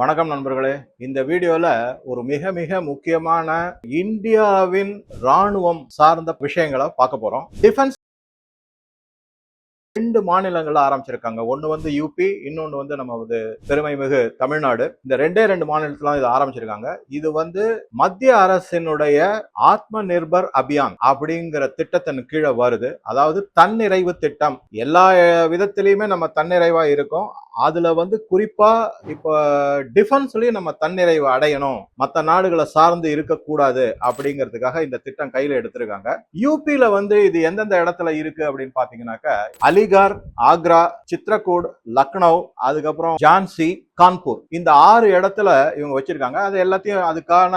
வணக்கம் நண்பர்களே. இந்த வீடியோல ஒரு மிக மிக முக்கியமான இந்தியாவின் ராணுவம் சார்ந்த விஷயங்களை பார்க்க போறோம். டிஃபென்ஸ் ரெண்டு மாநிலங்கள்ல ஆரம்பிச்சிருக்காங்க. ஒன்னு வந்து யூபி இன்னொன்னு வந்து நம்ம வந்து பெருமை மிகு தமிழ்நாடு. இந்த ரெண்டே ரெண்டு மாநிலத்துல இது ஆரம்பிச்சிருக்காங்க. இது வந்து மத்திய அரசினுடைய ஆத்ம நிர்பர் அபியான் அப்படிங்கிற திட்டத்தின் கீழே வருது. அதாவது தன்னிறைவு திட்டம். எல்லா விதத்திலையுமே நம்ம தன்னிறைவா இருக்கோம். அதுல வந்து குறிப்பா இப்போ டிஃபென்ஸ்லயும் நம்ம தன்னிறைவு அடையணும். மற்ற நாடுகளை சார்ந்து இருக்கக்கூடாது அப்படிங்கிறதுக்காக இந்த திட்டம் கையில எடுத்திருக்காங்க. யூபியில வந்து இது எந்தெந்த இடத்துல இருக்கு அப்படின்னு பாத்தீங்கன்னாக்க அலிகர் ஆக்ரா சித்ரகூட் லக்னோ அதுக்கப்புறம் ஜான்சி கான்பூர். இந்த ஆறு இடத்துல இவங்க வச்சிருக்காங்க. அது எல்லாத்தையும் அதுக்கான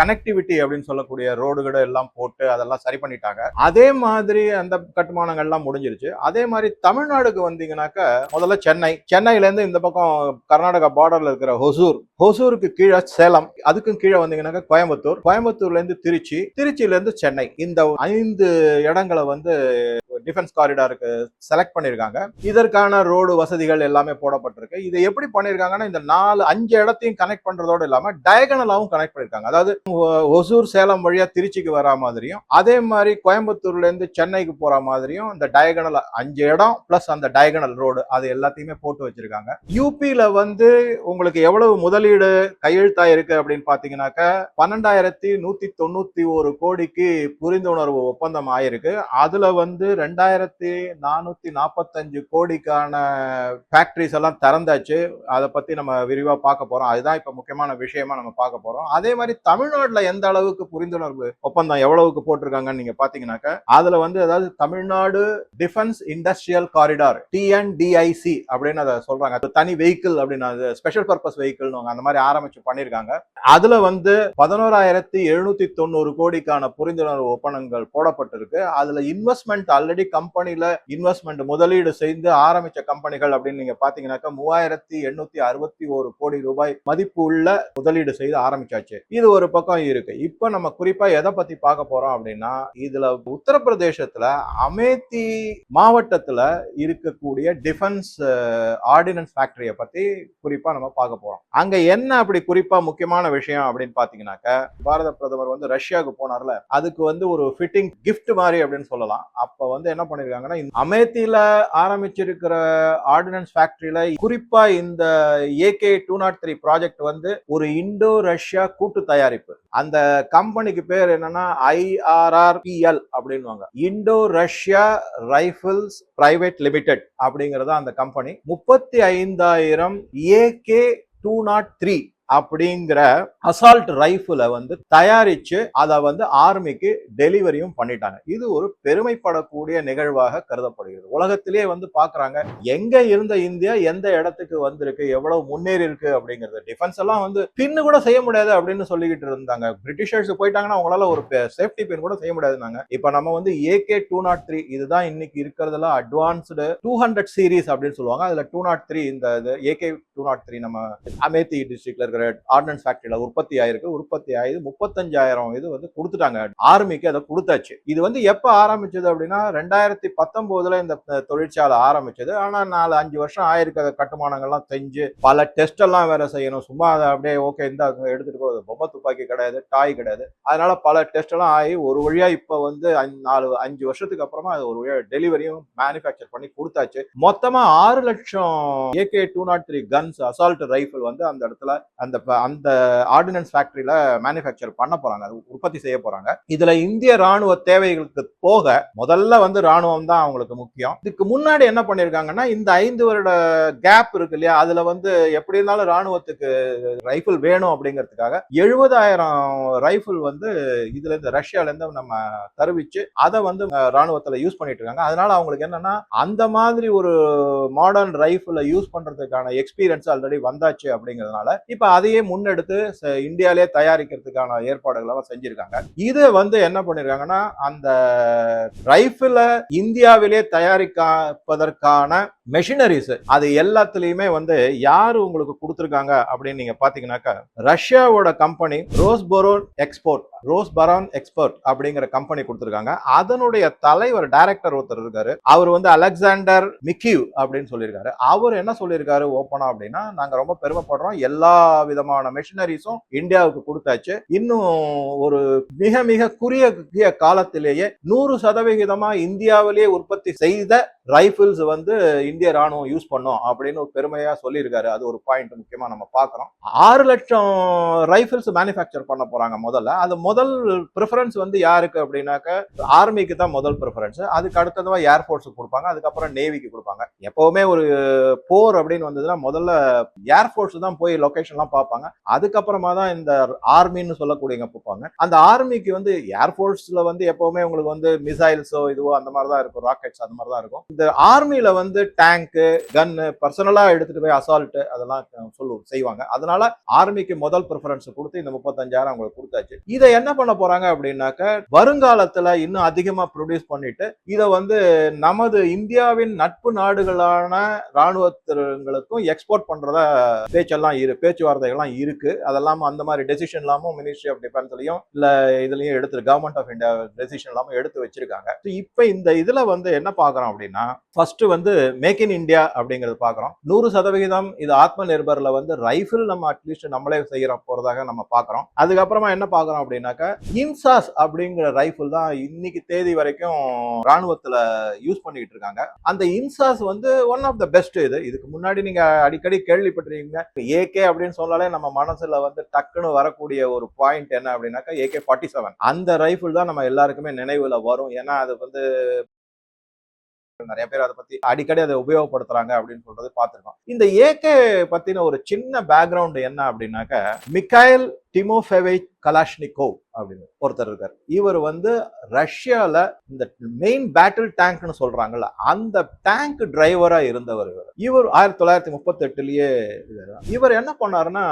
கனெக்டிவிட்டி அப்படின்னு சொல்லக்கூடிய ரோடுகளை எல்லாம் போட்டு அதெல்லாம் சரி பண்ணிட்டாங்க. அதே மாதிரி அந்த கட்டுமானங்கள்லாம் முடிஞ்சிருச்சு. அதே மாதிரி தமிழ்நாடுக்கு வந்தீங்கன்னாக்க முதல்ல சென்னை. சென்னையிலேருந்து இந்த பக்கம் கர்நாடகா பார்டர்ல இருக்கிற ஹொசூர். ஹொசூருக்கு கீழே சேலம். அதுக்கும் கீழே வந்தீங்கன்னாக்க கோயம்புத்தூர். கோயம்புத்தூர்ல இருந்து திருச்சி. திருச்சியில இருந்து சென்னை. இந்த ஐந்து இடங்களை வந்து டிஃபென்ஸ் காரிடாருக்கு செலக்ட் பண்ணிருக்காங்க. இதற்கான ரோடு வசதிகள் எல்லாமே போடப்பட்டிருக்கு. இதை எப்படி பண்ணியிருக்காங்கன்னா இந்த நாலு அஞ்சு இடத்தையும் கனெக்ட் பண்றதோடு இல்லாமல் டயகனலாவும் கனெக்ட் பண்ணிருக்காங்க. அதாவது ஒசூர் சேலம் வழியா திருச்சிக்கு வரா மாதிரியும் அதே மாதிரி கோயம்புத்தூர்ல இருந்து சென்னைக்கு போற மாதிரியும் இந்த டயகனல் அஞ்சு இடம் பிளஸ் அந்த டயகனல் ரோடு அது எல்லாத்தையுமே போட்டு வச்சிருக்காங்க. யூபியில வந்து உங்களுக்கு எவ்வளவு முதலீடு கையெழுத்தா இருக்கு அப்படின்னு பாத்தீங்கன்னாக்க பன்னெண்டாயிரத்தி நூத்தி தொண்ணூத்தி ஒரு கோடிக்கு புரிந்துணர்வு ஒப்பந்தம் ஆயிருக்கு. அதுல வந்து ரெண்டு ரெண்டாயிரத்தி நானூத்தி நாற்பத்தஞ்சு கோடிக்கான ஃபேக்ட்ரிஸ் எல்லாம் திறந்தாச்சு. அதை பத்தி நம்ம விரிவா பார்க்க போறோம். அதுதான் இப்ப முக்கியமான விஷயமா நம்ம பார்க்க போறோம். அதே மாதிரி தமிழ்நாட்டுல எந்த அளவுக்கு புரிந்துணர்வு ஒப்பந்தம் எவ்வளவுக்கு போட்டிருக்காங்கன்னு நீங்க பாத்தீங்கன்னாக்கா அதுல வந்து அதாவது Tamil Nadu defence industrial corridor TNDIC அப்படின்னு அதை சொல்றாங்க. அது தனி வெஹிக்கிள் அப்படின்னு அது ஸ்பெஷல் பர்பஸ் வெஹிக்கிள் அந்த மாதிரி ஆரம்பிச்சு பண்ணிருக்காங்க அதுல வந்து பதினோராயிரத்தி எழுநூத்தி தொண்ணூறு கோடிக்கான புரிந்துணர்வு ஒப்பந்தங்கள் போடப்பட்டிருக்கு. அதுல இன்வெஸ்ட்மெண்ட் ஆல்ரெடி கம்பெனில இன்வெஸ்ட்மெண்ட் முதலீடு செய்து ஆரம்பிச்ச கம்பெனிகள் அப்படின்னு நீங்க பாத்தீங்கன்னாக்கா மூவாயிரத்தி எண்ணூத்தி அறுபத்தி ஒரு கோடி ரூபாய் மதிப்பு உள்ள முதலீடு செய்து ஆரம்பிச்சாச்சு. இது ஒரு பக்கம் இருக்கு. இப்ப நம்ம குறிப்பா எதை பத்தி பார்க்க போறோம் அப்படின்னா இதுல உத்தரப்பிரதேசத்துல அமேத்தி மாவட்டத்துல இருக்கக்கூடிய டிஃபென்ஸ் ஆர்டினன்ஸ் ஃபேக்டரியை பத்தி குறிப்பா நம்ம பார்க்க போறோம். அங்க என்ன அப்படி குறிப்பா முக்கியமான விஷயம் அப்படின்னு பாத்தீங்கன்னாக்க பாரத பிரதமர் வந்து ரஷ்யாவுக்கு போனார்ல. அதுக்கு வந்து ஒரு ஃபிட்டிங் கிஃப்ட் மாதிரி அப்படின்னு சொல்லலாம். அப்ப வந்து என்ன பண்ணிருக்காங்கன்னா இந்த அமேத்தியில ஆரம்பிச்சிருக்கிற ஆர்டினன்ஸ் ஃபேக்டரியில குறிப்பா இந்த AK two nought three project வந்து ஒரு இண்டோ ரஷ்யா கூட்டு தயாரிப்பு. அந்த கம்பெனிக்கு பேர் என்னன்னா ஐஆர்ஆர்பிஎல் அப்படின்வாங்க Indo Russia rifles private limited அப்படிங்கறத அந்த கம்பெனி முப்பத்தி ஐந்தாயிரம் ஏகே டூ நாட் த்ரீ அப்படிங்கிற அசால்ட் ரைஃபிளை வந்து தயாரிச்சு அதை வந்து ஆர்மிக்கு டெலிவரியும் பண்ணிட்டாங்க. இது ஒரு பெருமைப்படக்கூடிய நிகழ்வாக கருதப்படுகிறது. உலகத்திலேயே வந்து பாக்குறாங்க எங்க இருந்த இந்தியா எந்த இடத்துக்கு வந்திருக்கு எவ்வளவு முன்னேறி இருக்கு அப்படிங்கிறது. டிஃபென்ஸ் எல்லாம் வந்து பின்னு கூட செய்ய முடியாது அப்படின்னு சொல்லிக்கிட்டு இருந்தாங்க. பிரிட்டிஷர்ஸ் போயிட்டாங்கன்னா அவங்களால ஒரு சேஃப்டி பின் கூட செய்ய முடியாதுனாங்க இப்ப நம்ம வந்து ஏகே டூ நாட் த்ரீ இதுதான் இன்னைக்கு இருக்கிறதுல அட்வான்ஸ்டு டூ ஹண்ட்ரட் சீரீஸ் அப்படின்னு சொல்லுவாங்க. அதுல டூ நாட் த்ரீ இந்த ஏகே டூ நாட் த்ரீ நம்ம அமேத்தி டிஸ்ட்ரிக்ட்ல இருக்கிற ஆர்டினன்ஸ் ஃபேக்டரியில உற்பத்தி ஆயிருக்கு. உற்பத்தி ஆயுது முப்பத்தஞ்சாயிரம் இது வந்து கொடுத்துட்டாங்க. ஆர்மிக்கு அதை கொடுத்தாச்சு. இது வந்து எப்ப ஆரம்பிச்சது அப்படின்னா ரெண்டாயிரத்தி பத்தொன்பதுல இந்த தொழிற்சாலை ஆரம்பிச்சது. ஆனா நாலு அஞ்சு வருஷம் ஆயிருக்கு. அந்த கட்டுமானங்கள்லாம் செஞ்சு பல டெஸ்ட் எல்லாம் வேற செய்யணும். சும்மா அதை அப்படியே ஓகே இந்த எடுத்துட்டு போகுது பொம்மை துப்பாக்கி கிடையாது டாய் கிடையாது. அதனால பல டெஸ்ட் எல்லாம் ஆகி ஒரு வழியா இப்ப வந்து அஞ்சு- நாலு அஞ்சு வருஷத்துக்கு அப்புறமா அது ஒரு வழியா டெலிவரியும் மேனுஃபேக்சர் பண்ணி கொடுத்தாச்சு. மொத்தமா ஆறு லட்சம் AK two nought three guns assault rifle வந்து அந்த இடத்துல அந்த அந்த ஆர்டினன்ஸ் ஃபேக்டரியில மேனுஃபேக்சர் பண்ண போறாங்க. அது உற்பத்தி செய்ய போறாங்க. இதுல இந்திய ராணுவ தேவைகளுக்கு போக முதல்ல வந்து ராணுவம் தான் அவங்களுக்கு முக்கியம். இதுக்கு முன்னாடி என்ன பண்ணிருக்காங்கன்னா இந்த ஐந்து வருட கேப் இருக்கு இல்லையா? அதுல வந்து எப்படி இருந்தாலும் ராணுவத்துக்கு ரைஃபிள் வேணும் அப்படிங்கிறதுக்காக எழுபதாயிரம் ரைஃபிள் வந்து இதுல இருந்து ரஷ்யால இருந்து நம்ம தருவிச்சு அதை வந்து ராணுவத்துல யூஸ் பண்ணிட்டு இருக்காங்க. அதனால அவங்களுக்கு என்னன்னா அந்த மாதிரி ஒரு மாடர்ன் ரைஃபிளை யூஸ் பண்றதுக்கான எக்ஸ்பீரியன்ஸ் ஆல்ரெடி வந்தாச்சு அப்படிங்கிறதுனால இப்ப அதையே முன்னெடுத்து ச- இந்தியாவிலே தயாரிக்கிறதுக்கான ஏற்பாடுகள் எல்லாம் செஞ்சிருக்காங்க. இது வந்து என்ன பண்ணிருக்காங்கன்னா அந்த ரைஃபிளை இந்தியாவிலே தயாரிப்பதற்கான மெஷினரிஸ் அது எல்லாத்துலயுமே வந்து யாரு உங்களுக்கு கொடுத்துருக்காங்க அப்படின்னு நீங்க பாத்தீங்கன்னாக்கா ரஷ்யாவோட company Rosoboron export Rosoboron export அப்படிங்கிற கம்பெனி கொடுத்துருக்காங்க. அதனுடைய தலைவர் டைரக்டர் ஒருத்தர் இருக்காரு. அவர் வந்து அலெக்சாண்டர் மிக்கிவ் அப்படின்னு சொல்லியிருக்காரு. அவர் என்ன சொல்லியிருக்காரு ஓப்பனா அப்படின்னா நாங்க ரொம்ப பெருமைப்படுறோம். எல்லா விதமான மெஷினரிஸும் இந்தியாவுக்கு கொடுத்தாச்சு. இன்னும் ஒரு மிக மிக குறுகிய காலத்திலேயே நூறு சதவிகிதமா இந்தியாவிலேயே உற்பத்தி செய்த ரைஃபிள்ஸ் வந்து இந்திய ராணுவம் யூஸ் பண்ணும் அப்படின்னு ஒரு பெருமையா சொல்லியிருக்காரு. அது ஒரு பாயிண்ட் முக்கியமா நம்ம பார்க்குறோம். ஆறு லட்சம் ரைஃபிள்ஸ் மேனுஃபேக்சர் பண்ண போறாங்க முதல்ல. அது முதல் ப்ரிஃபரன்ஸ் வந்து யாருக்கு அப்படின்னாக்க ஆர்மிக்கு தான் முதல் ப்ரிஃபரன்ஸ் அதுக்கு அடுத்ததுவா ஏர்ஃபோர்ஸுக்கு கொடுப்பாங்க அதுக்கப்புறம் நேவிக்கு கொடுப்பாங்க. எப்பவுமே ஒரு போர் அப்படின்னு வந்ததுன்னா முதல்ல ஏர்ஃபோர்ஸ் தான் போய் லொக்கேஷன்லாம் பார்ப்பாங்க. அதுக்கப்புறமா தான் இந்த ஆர்மின்னு சொல்லக்கூடியவங்க பார்ப்பாங்க அந்த ஆர்மிக்கு வந்து ஏர்ஃபோர்ஸில் வந்து எப்பவுமே உங்களுக்கு வந்து மிசைல்ஸோ இதுவோ அந்த மாதிரி தான் இருக்கும். ராக்கெட்ஸ் அந்த மாதிரி தான் இருக்கும். இந்த ஆர்மியில் வந்து டேங்க்கு கன்னு பர்சனலாக எடுத்துகிட்டு போய் அசால்ட் அதெல்லாம் சொல்லு செய்வாங்க. அதனால ஆர்மிக்கு முதல் ப்ரிஃபரன்ஸ் கொடுத்து இந்த முப்பத்தஞ்சாயிரம் அவங்களுக்கு கொடுத்தாச்சு. இதை என்ன பண்ண போறாங்க அப்படின்னாக்க வருங்காலத்துல இன்னும் அதிகமா ப்ரொடியூஸ் பண்ணிட்டு இதை வந்து நமது இந்தியாவின் நட்பு நாடுகளான இராணுவத்தினங்களுக்கும் எக்ஸ்போர்ட் பண்றதா பேச்செல்லாம் இரு பேச்சுவார்த்தைகள்லாம் இருக்கு. அதெல்லாம் அந்த மாதிரி டெசிஷன் இல்லாமல் மினிஸ்ட்ரி ஆஃப் டிஃபென்ஸ்லயும் இல்ல இதுலயும் எடுத்து கவர்மெண்ட் ஆஃப் இந்தியா டெசிஷன் இல்லாமல் எடுத்து வச்சிருக்காங்க. இப்ப இந்த இதுல வந்து என்ன பாக்குறோம் அப்படின்னா ஃபர்ஸ்ட் வந்து மேக் இன் இந்தியா அப்படிங்கறது பாக்குறோம். நூறு சதவிகிதம் இது ஆத்ம நிர்பர்ல வந்து ரைஃபிள் நம்ம அட்லீஸ்ட் நம்மளே செய்யற போறதாக நம்ம பாக்குறோம். அதுக்கப்புறமா என்ன பாக்குறோம் பார்த்தீங்கன்னாக்கா இன்சாஸ் அப்படிங்கிற ரைஃபிள் தான் இன்னைக்கு தேதி வரைக்கும் ராணுவத்தில் யூஸ் பண்ணிக்கிட்டு இருக்காங்க. அந்த இன்சாஸ் வந்து ஒன் ஆஃப் த பெஸ்ட் இது. இதுக்கு முன்னாடி நீங்கள் அடிக்கடி கேள்விப்பட்டிருக்கீங்க. ஏகே அப்படின்னு சொன்னாலே நம்ம மனசில் வந்து டக்குன்னு வரக்கூடிய ஒரு பாயிண்ட் என்ன அப்படின்னாக்கா ஏகே ஃபார்ட்டி செவன் அந்த ரைஃபிள் தான் நம்ம எல்லாருக்குமே நினைவில் வரும். ஏன்னா அது வந்து நிறைய பேர் அதை பத்தி அடிக்கடி அதை உபயோகப்படுத்துறாங்க அப்படின்னு சொல்றது பார்த்துருக்கோம். இந்த ஏகே பத்தின ஒரு சின்ன பேக்ரவுண்ட் என்ன அப்படின்னாக்க மிக்காயல் டிமோஃபெவை கலாஷ்னிகோவ் அப்படின்னு ஒருத்தர் இருக்கார். இவர் வந்து ரஷ்யாவில் இந்த மெயின் பேட்டில் டேங்க்னு சொல்கிறாங்கல்ல அந்த டேங்க் டிரைவராக இருந்தவர் இவர். இவர் ஆயிரத்தி தொள்ளாயிரத்தி முப்பத்தெட்டுலேயே இவர். என்ன பண்ணாருன்னா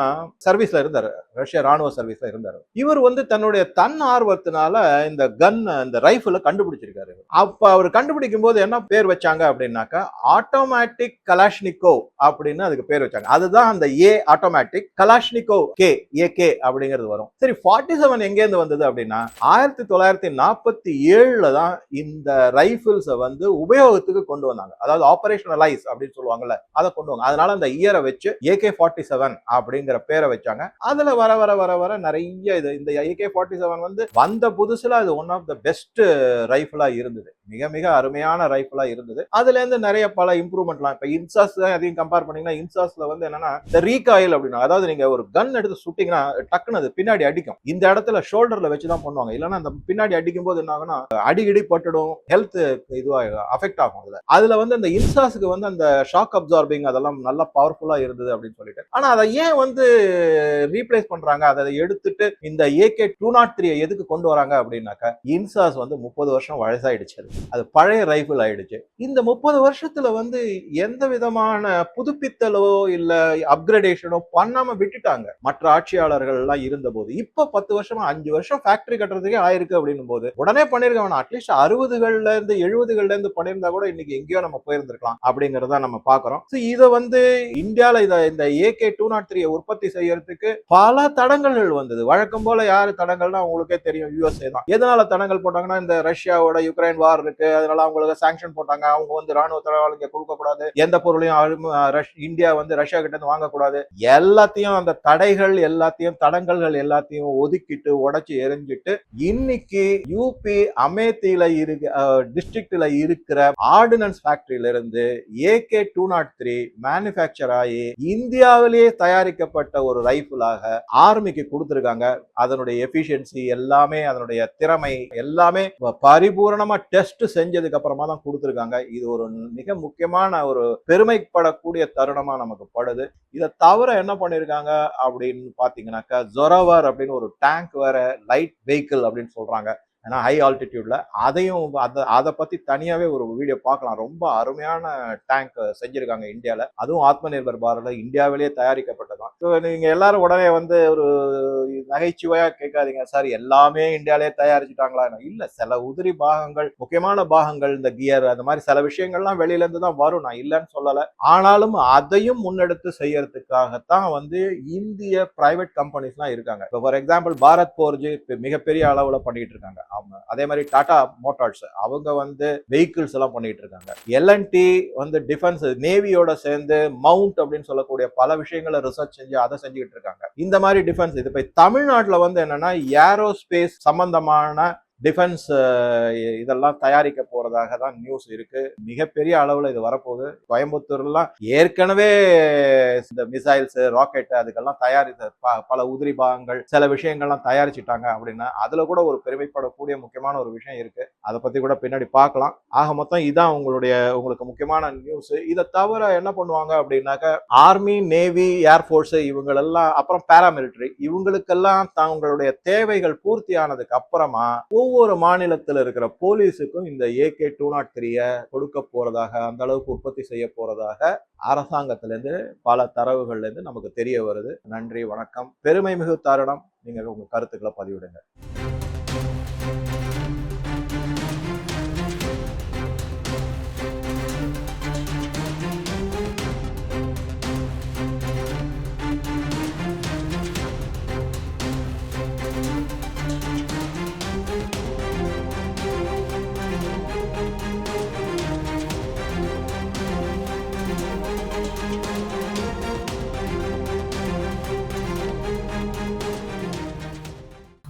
சர்வீஸில் இருந்தார். ரஷ்யா ராணுவ சர்வீஸில் இருந்தார். இவர் வந்து தன்னுடைய தன் ஆர்வத்தினால இந்த கன் இந்த ரைஃபிளை கண்டுபிடிச்சிருக்காரு அப்போ அவர் கண்டுபிடிக்கும் போது என்ன பேர் வச்சாங்க அப்படின்னாக்கா ஆட்டோமேட்டிக் கலாஷ்னிகோ அப்படின்னு அதுக்கு பேர் வச்சாங்க. அதுதான் அந்த A automatic Kalashnikov K A K அப்படிங்கிறது வரும். சரி ஃபார்ட்டி செவன் எங்கேருந்து வந்தது அப்படின்னா ஆயிரத்தி தொள்ளாயிரத்தி நாற்பத்தி ஏழுல தான் இந்த ரைஃபிள்ஸை வந்து உபயோகத்துக்கு கொண்டு வந்தாங்க. அதாவது ஆபரேஷனலைஸ் அப்படின்னு சொல்லுவாங்கல்ல அதை கொண்டு வாங்க அதனால அந்த இயரை வச்சு ஏகே ஃபார்ட்டி செவன் அப்படிங்கிற பேரை வச்சாங்க. அதுல வர வர வர வர நிறைய இது இந்த ஏகே ஃபார்ட்டி செவன் வந்து வந்த புதுசுல அது ஒன் ஆஃப் த பெஸ்ட் ரைஃபிளா இருந்தது. மிக மிக அருமையான ரைஃபிளா இருந்தது. அதுல இருந்து நிறைய பல இம்ப்ரூவ்மெண்ட்லாம் இப்ப இன்சாஸ் தான் அதையும் கம்பேர் பண்ணீங்கன்னா இன்சாஸ்ல வந்து என்னன்னா இந்த ரீகாயில் அப்படின்னா அதாவது நீங்க ஒரு கன் எடுத்து சுட்டீங்கன்னா டக்குன்னு அது பின்னாடி அடிக்கும். இந்த இடத்துல ஷோல்டர்ல வச்சு தான் பண்ணுவாங்க. இல்லைன்னா அந்த பின்னாடி அடிக்கும் போது என்ன ஆகும்னா அடிக்கடி பட்டுடும் ஹெல்த் இதுவாக அஃபெக்ட் ஆகும் அதுல. அதுல வந்து அந்த இன்சாஸுக்கு வந்து அந்த ஷாக் அப்சார்பிங் அதெல்லாம் நல்லா பவர்ஃபுல்லா இருந்தது அப்படின்னு சொல்லிட்டு. ஆனா அதை ஏன் வந்து ரீப்ளேஸ் பண்றாங்க? அதை எடுத்துட்டு இந்த ஏகே டூ நாட் த்ரீ எதுக்கு கொண்டு வராங்க அப்படின்னாக்கா இன்சாஸ் வந்து முப்பது வருஷம் வயசாயிடுச்சு அது. அது பழைய ரைஃபிள் ஆயிடுச்சு. இந்த முப்பது வருஷத்துல வந்து எந்த விதமான புதுப்பித்தலோ இல்ல அப்கிரேடேஷனோ பண்ணாம விட்டுட்டாங்க. மற்ற ஆட்சியாளர்கள் எல்லாம் இருந்த போது இப்ப பத்து வருஷமா அஞ்சு வருஷம் ஃபேக்டரி கட்டுறதுக்கே ஆயிருக்கு அப்படின்னும் போது உடனே பண்ணிருக்க வேணாம். அட்லீஸ்ட் அறுபதுகள்ல இருந்து எழுபதுகள்ல இருந்து பண்ணியிருந்தா கூட இன்னைக்கு எங்கேயோ நம்ம போயிருந்திருக்கலாம் அப்படிங்கறத நம்ம பாக்குறோம் ஸோ இத வந்து இந்தியால இத இந்த ஏகே டூ நாட் த்ரீ உற்பத்தி செய்யறதுக்கு பல தடங்கல்கள் வந்தது. வழக்கம் போல யாரு தடங்கள்னா உங்களுக்கே தெரியும் யூஎஸ்ஏ தான். எதனால தடங்கள் போட்டாங்கன்னா இந்த ரஷ்யாவோட யுக்ரைன் வார் இருக்கு. அதனால அவங்களுக்கு சாங்ஷன் போட்டாங்க. அவங்க வந்து ராணுவ தளவாளிங்க கொடுக்க கூடாது எந்த பொருளையும் ரஷ்- இந்தியா வந்து ரஷ்யா கிட்ட இருந்து வாங்கக்கூடாது. எல்லாத்தையும் அந்த தடைகள் எல்லாத்தையும் தடங்கல்கள் எல்லாத்தையும் ஒதுக்கிட்டு உடச்சி எரிஞ்சிட்டு இன்னைக்கு யூபி அமேத்தியில இருக்க டிஸ்ட்ரிக்ட்ல இருக்கிற ஆர்டினன்ஸ் ஃபேக்டரியில இருந்து AK two nought three manufacture ஆகி இந்தியாவிலேயே தயாரிக்கப்பட்ட ஒரு ரைஃபிளாக ஆர்மிக்கு கொடுத்துருக்காங்க. அதனுடைய எஃபிஷியன்சி எல்லாமே அதனுடைய திறமை எல்லாமே பரிபூரணமா டெஸ்ட் செஞ்சதுக்கு அப்புறமா தான் கொடுத்துருக்காங்க. இது ஒரு மிக முக்கியமான ஒரு பெருமைப்படக்கூடிய தருணமா நமக்கு படுது. இதை தவிர என்ன பண்ணிருக்காங்க அப்படின்னு பாத்தீங்கன்னாக்கா ஜொரோவர் அப்படின்னு ஒரு டேங்க் வேற லைட் வெஹிக்கிள் அப்படின்னு சொல்றாங்க. ஏன்னா ஹை ஆல்டிடியூட்ல அதையும் அதை அதை பத்தி தனியாவே ஒரு வீடியோ பார்க்கலாம். ரொம்ப அருமையான டேங்க் செஞ்சிருக்காங்க இந்தியாவில் அதுவும் ஆத்ம நிர்பர் பாரத இந்தியாவிலேயே தயாரிக்கப்பட்டதான் ஸோ நீங்க எல்லாரும் உடனே வந்து ஒரு நகைச்சுவையா கேட்காதீங்க. சார் எல்லாமே இந்தியாவிலேயே தயாரிச்சுட்டாங்களா? இல்ல சில உதிரி பாகங்கள் முக்கியமான பாகங்கள் இந்த கியர் அந்த மாதிரி சில விஷயங்கள்லாம் வெளியில இருந்து தான் வரும். நான் இல்லைன்னு சொல்லல. ஆனாலும் அதையும் முன்னெடுத்து செய்யறதுக்காகத்தான் வந்து இந்திய பிரைவேட் கம்பெனிஸ்லாம் இருக்காங்க. இப்போ ஃபார் எக்ஸாம்பிள் பாரத் போர்ஜி மிகப்பெரிய அளவுல பண்ணிட்டு இருக்காங்க. ஆமாம் அதே மாதிரி டாடா மோட்டார்ஸ் அவங்க வந்து வெஹிக்கிள்ஸ் எல்லாம் பண்ணிட்டு இருக்காங்க. எல்என்டி வந்து டிஃபென்ஸ் நேவியோட சேர்ந்து மவுண்ட் அப்படின்னு சொல்லக்கூடிய பல விஷயங்களை ரிசர்ச் செஞ்சு அதை செஞ்சுக்கிட்டு இருக்காங்க. இந்த மாதிரி டிஃபென்ஸ் இது இப்போ தமிழ்நாட்டில் வந்து என்னன்னா ஏரோஸ்பேஸ் சம்பந்தமான டிஃபென்ஸ் இதெல்லாம் தயாரிக்க போறதாக தான் நியூஸ் இருக்கு. மிகப்பெரிய அளவில் இது வரப்போகுது. கோயம்புத்தூர்லாம் ஏற்கனவே இந்த மிசைல்ஸ் ராக்கெட் அதுக்கெல்லாம் தயாரித்த ப- பல உதிரி பாகங்கள் சில விஷயங்கள்லாம் தயாரிச்சிட்டாங்க அப்படின்னா அதுல கூட ஒரு பெருமைப்படக்கூடிய முக்கியமான ஒரு விஷயம் இருக்கு. அதை பத்தி கூட பின்னாடி பார்க்கலாம். ஆக மொத்தம் இதான் உங்களுடைய உங்களுக்கு முக்கியமான நியூஸ் இதை தவிர என்ன பண்ணுவாங்க அப்படின்னாக்க ஆர்மி நேவி ஏர்ஃபோர்ஸ் இவங்களெல்லாம் அப்புறம் பேராமிலிட்டரி இவங்களுக்கெல்லாம் தங்களுடைய தேவைகள் பூர்த்தி ஆனதுக்கு அப்புறமா ஒவ்வொரு ஒவ்வொரு மாநிலத்தில் இருக்கிற போலீஸுக்கும் இந்த ஏகே டூ நாட் த்ரீயை கொடுக்க போகிறதாக அந்த அளவுக்கு உற்பத்தி செய்ய போகிறதாக அரசாங்கத்திலேருந்து பல தரவுகள்லேருந்து நமக்கு தெரிய வருது. நன்றி வணக்கம். பெருமை மிகு தருணம். நீங்கள் உங்கள் கருத்துக்களை பதிவிடுங்க.